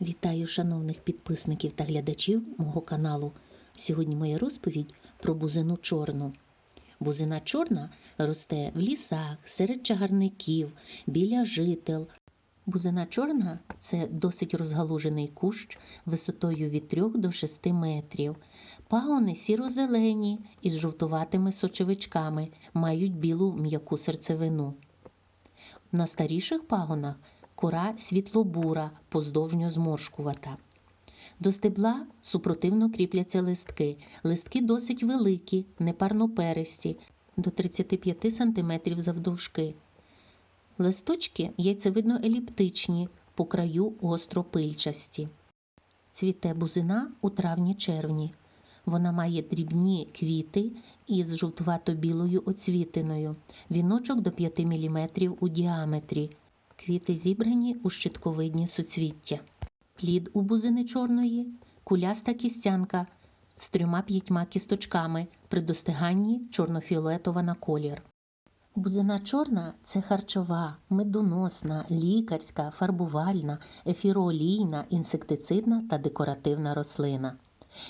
Вітаю шановних підписників та глядачів мого каналу. Сьогодні моя розповідь про бузину чорну. Бузина чорна росте в лісах, серед чагарників, біля жител. Бузина чорна це досить розгалужений кущ висотою від 3 до 6 метрів. Пагони сіро-зелені із жовтуватими сочевичками, мають білу м'яку серцевину. На старіших пагонах кора світлобура, поздовжньо зморшкувата. До стебла супротивно кріпляться листки. Листки досить великі, непарноперисті, до 35 см завдовжки. Листочки яйцевидно-еліптичні, по краю гостропильчасті. Цвіте бузина у травні-червні. Вона має дрібні квіти із жовтувато-білою оцвітиною, віночок до 5 мм у діаметрі. Квіти зібрані у щитковидні суцвіття. Плід у бузини чорної куляста кістянка з трьома-п'ятьма кісточками, при достиганні чорнофіолетова на колір. Бузина чорна це харчова, медоносна, лікарська, фарбувальна, ефіроолійна, інсектицидна та декоративна рослина.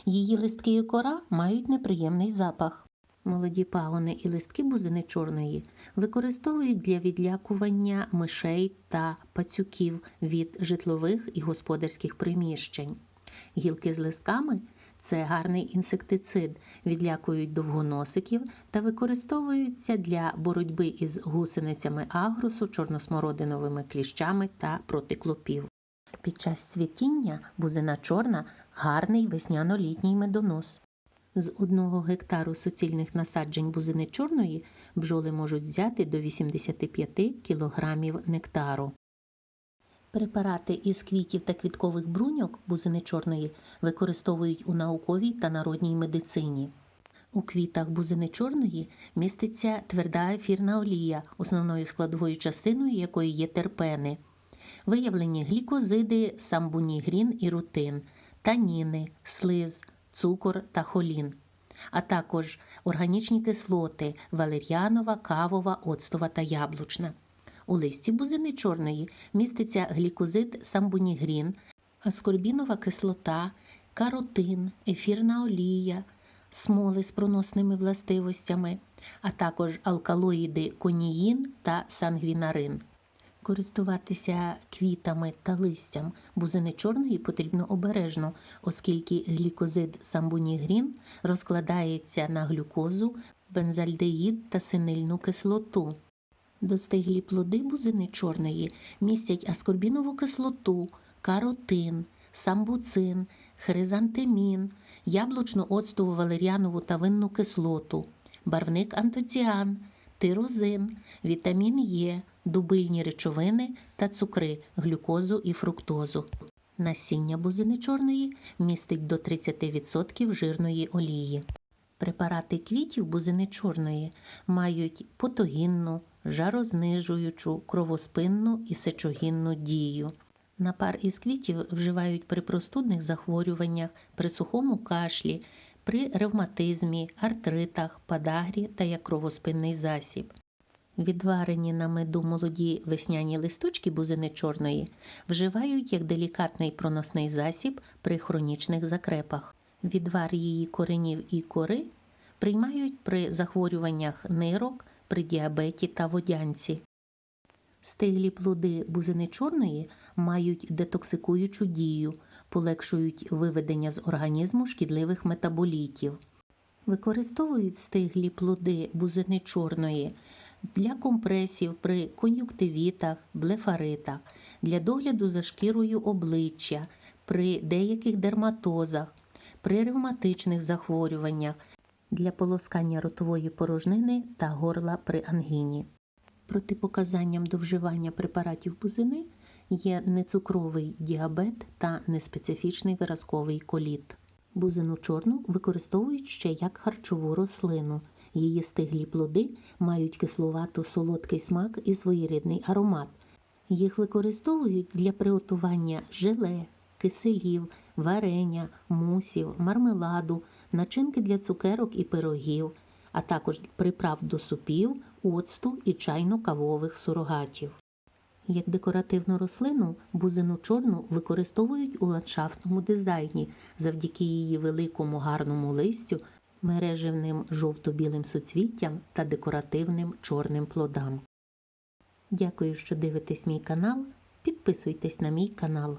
Її листки і кора мають неприємний запах. Молоді пагони і листки бузини чорної використовують для відлякування мишей та пацюків від житлових і господарських приміщень. Гілки з листками це гарний інсектицид, відлякують довгоносиків та використовуються для боротьби із гусеницями агрусу, чорносмородиновими кліщами та проти клопів. Під час цвітіння бузина чорна гарний весняно-літній медонос. З одного гектару суцільних насаджень бузини чорної бджоли можуть взяти до 85 кілограмів нектару. Препарати із квітів та квіткових бруньок бузини чорної використовують у науковій та народній медицині. У квітах бузини чорної міститься тверда ефірна олія, основною складовою частиною якої є терпени. Виявлені глікозиди, самбунігрін і рутин, таніни, слиз, цукор та холін, а також органічні кислоти валеріанова, кавова, оцтова та яблучна. У листі бузини чорної міститься глікозид самбунігрін, аскорбінова кислота, каротин, ефірна олія, смоли з проносними властивостями, а також алкалоїди коніїн та сангвінарин. Користуватися квітами та листям бузини чорної потрібно обережно, оскільки глікозид самбунігрін розкладається на глюкозу, бензальдеїд та синильну кислоту. Достиглі плоди бузини чорної містять аскорбінову кислоту, каротин, самбуцин, хризантемін, яблучну оцтову валеріанову та винну кислоту, барвник антоціан, тирозин, вітамін Е, дубильні речовини та цукри, глюкозу і фруктозу. Насіння бузини чорної містить до 30% жирної олії. Препарати квітів бузини чорної мають потогінну, жарознижуючу, кровоспинну і сечогінну дію. Напар із квітів вживають при простудних захворюваннях, при сухому кашлі, при ревматизмі, артритах, падагрі та як кровоспинний засіб. Відварені на меду молоді весняні листочки бузини чорної вживають як делікатний проносний засіб при хронічних закрепах. Відвар її коренів і кори приймають при захворюваннях нирок, при діабеті та водянці. Стиглі плоди бузини чорної мають детоксикуючу дію, полегшують виведення з організму шкідливих метаболітів. Використовують стиглі плоди бузини чорної для компресів при кон'юктивітах, блефаритах, для догляду за шкірою обличчя, при деяких дерматозах, при ревматичних захворюваннях, для полоскання ротової порожнини та горла при ангіні. Протипоказанням до вживання препаратів бузини є нецукровий діабет та неспецифічний виразковий коліт. Бузину чорну використовують ще як харчову рослину. Її стиглі плоди мають кисловато солодкий смак і своєрідний аромат. Їх використовують для приготування желе, киселів, варення, мусів, мармеладу, начинки для цукерок і пирогів, а також приправ до супів, оцту і чайно-кавових сурогатів. Як декоративну рослину бузину чорну використовують у ландшафтному дизайні завдяки її великому гарному листю, мережевним жовто-білим суцвіттям та декоративним чорним плодам. Дякую, що дивитесь мій канал. Підписуйтесь на мій канал.